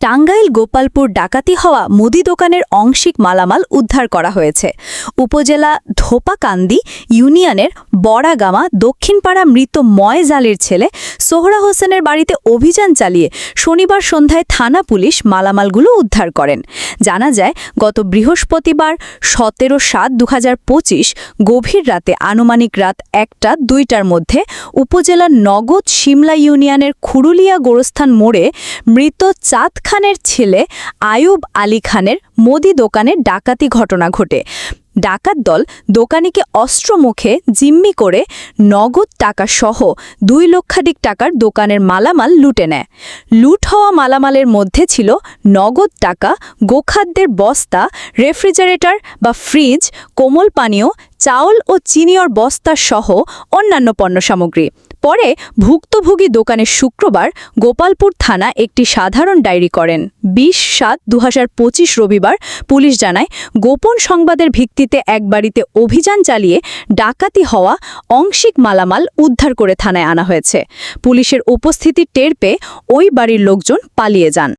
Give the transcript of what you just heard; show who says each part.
Speaker 1: টাঙ্গাইল গোপালপুর ডাকাতি হওয়া মুদি দোকানের অংশিক মালামাল উদ্ধার করা হয়েছে। উপজেলা ধোপাকান্দি ইউনিয়নের বড়াগামা দক্ষিণপাড়া মৃত ময়েজ আলীর ছেলে সোহরা হোসেনের বাড়িতে অভিযান চালিয়ে শনিবার সন্ধ্যায় থানা পুলিশ মালামালগুলো উদ্ধার করেন। জানা যায়, গত বৃহস্পতিবার সতেরো সাত দু গভীর রাতে আনুমানিক রাত একটা দুইটার মধ্যে উপজেলার নগদ সিমলা ইউনিয়নের খুরুলিয়া গোরস্থান মোড়ে মৃত চাঁদ খানের ছেলে আয়ুব আলী খানের মোদি দোকানে ডাকাতি ঘটনা ঘটে। ডাকাত দল দোকানিকে অস্ত্রমুখে জিম্মি করে নগদ টাকা সহ দুই লক্ষাধিক টাকার দোকানের মালামাল লুটে নেয়। লুট হওয়া মালামালের মধ্যে ছিল নগদ টাকা, গোখাদ্যের বস্তা, রেফ্রিজারেটর বা ফ্রিজ, কোমল পানীয় চাউল ও চিনিয়র বস্তা সহ অন্যান্য পণ্য সামগ্রী পরে ভুক্তভোগী দোকানে শুক্রবার গোপালপুর থানা একটি সাধারণ ডায়েরি করেন। বিশ সাত দু রবিবার পুলিশ জানায়, গোপন সংবাদের ভিত্তিতে এক বাড়িতে অভিযান চালিয়ে ডাকাতি হওয়া অংশিক মালামাল উদ্ধার করে থানায় আনা হয়েছে। পুলিশের উপস্থিতি টের পেয়ে ওই বাড়ির লোকজন পালিয়ে যান।